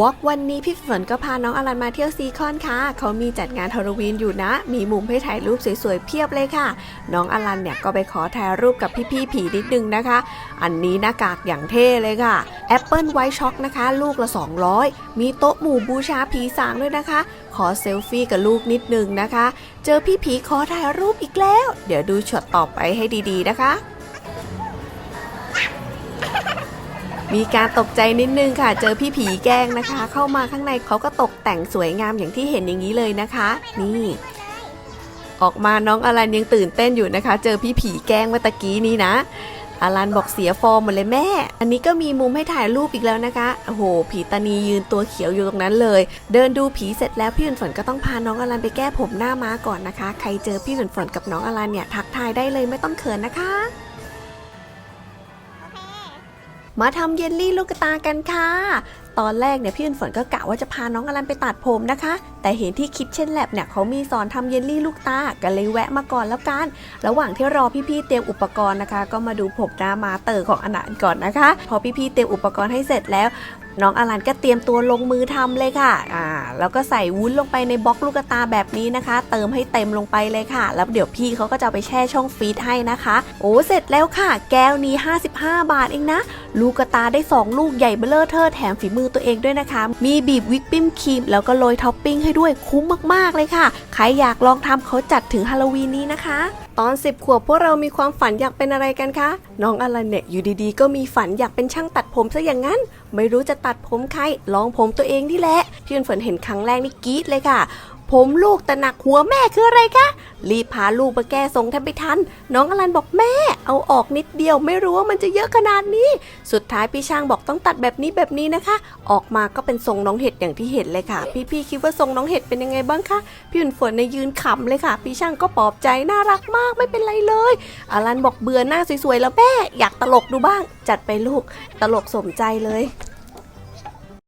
วอล์กวันนี้พี่ฝนก็พาน้องอลันมาเที่ยวซีคอนค่ะ เขามีจัดงานฮาโลวีนอยู่นะ มีมุมให้ถ่ายรูปสวยๆเพียบเลยค่ะ น้องอลันเนี่ยก็ไปขอถ่ายรูปกับพี่ๆผีนิดนึงนะคะ อันนี้หน้ากากอย่างเท่เลยค่ะแอปเปิลไวท์ช็อกนะคะ ลูกละ 200 มีโต๊ะหมู่บูชาผีสางด้วยนะคะ ขอเซลฟี่กับลูกนิดนึงนะคะ เจอพี่ผีขอถ่ายรูปอีกแล้ว เดี๋ยวดูช็อตต่อไปให้ดีๆนะคะ มีการตกใจนิดนึงค่ะ เจอพี่ผีแกล้งนะคะ เข้ามาข้างในเขาก็ตกแต่งสวยงามอย่างที่เห็นอย่างนี้เลยนะคะ นี่ ออกมาน้องอลันยังตื่นเต้นอยู่นะคะ เจอพี่ผีแกล้งเมื่อตะกี้นี้นะอลันบอกเสียฟอร์มหมดเลยแม่ อันนี้ก็มีมุมให้ถ่ายรูปอีกแล้วนะคะ โอ้โห ผีตานียืนตัวเขียวอยู่ตรงนั้นเลย เดินดูผีเสร็จแล้วพี่ฝนฝนก็ต้องพาน้องอลันไปแก้ผมหน้าม้าก่อนนะคะ ใครเจอพี่ฝนฝนกับน้องอลันเนี่ยทักทายได้เลยไม่ต้องเขินนะคะ มาทำเยลลี่ลูกตากันค่ะ ตอนแรกเนี่ยพี่อินฝนก็กะว่าจะพาน้องอลันไปตัดผมนะคะ แต่เห็นที่คิดเช่นแลบเนี่ยเขามีสอนทำเยลลี่ลูกตาก็เลยแวะมาก่อนแล้วกัน ระหว่างที่รอพี่ๆเตรียมอุปกรณ์นะคะ ก็มาดูผมหน้ามาเตอร์ของอนันต์ก่อนนะคะ พอพี่ๆเตรียมอุปกรณ์ให้เสร็จแล้วน้องอลันก็เตรียมตัวลงมือทำเลยค่ะ อ่า แล้วก็ใส่วุ้นลงไปในบล็อกลูกตาแบบนี้นะคะ เติมให้เต็มลงไปเลยค่ะ แล้วเดี๋ยวพี่เขาก็จะไปแช่ช่องฟรีซให้นะคะ โอ้ เสร็จแล้วค่ะ แก้วนี้ 55 บาทเองนะ ลูกตาได้ 2 ลูกใหญ่เบ้อเลอเทอร์แถมฝีมือตัวเองด้วยนะคะ มีบีบวิปปิ้มครีมแล้วก็โรยท็อปปิ้งให้ด้วยคุ้มมากๆเลยค่ะ ใครอยากลองทำเขาจัดถึงฮาโลวีนนี้นะคะ ตอน 10 ขวบพวกเรามีความฝันอยากเป็นอะไรกันคะ น้องอลันเนี่ยอยู่ดีๆ ก็มีฝันอยากเป็นช่างตัดผมซะอย่างนั้น ไม่รู้จะตัดผมใครลองผมตัวเองนี่แหละพี่ฝนเห็นครั้งแรกนี่กรี๊ดเลยค่ะ ผมลูกแต่หนักหัวแม่คืออะไรคะ รีบพาลูกมาแก้ทรงแทบไม่ทัน น้องอลันบอกแม่ เอาออกนิดเดียวไม่รู้ว่ามันจะเยอะขนาดนี้ สุดท้ายพี่ช่างบอกต้องตัดแบบนี้แบบนี้นะคะ ออกมาก็เป็นทรงน้องเห็ดอย่างที่เห็นเลยค่ะ พี่ๆคิดว่าทรงน้องเห็ดเป็นยังไงบ้างคะ พี่ฝนฝนในยืนขำเลยค่ะ พี่ช่างก็ปลอบใจน่ารักมากไม่เป็นไรเลย อลันบอกเบื่อหน้าสวยๆแล้วแม่อยากตลกดูบ้าง จัดไปลูกตลกสมใจเลย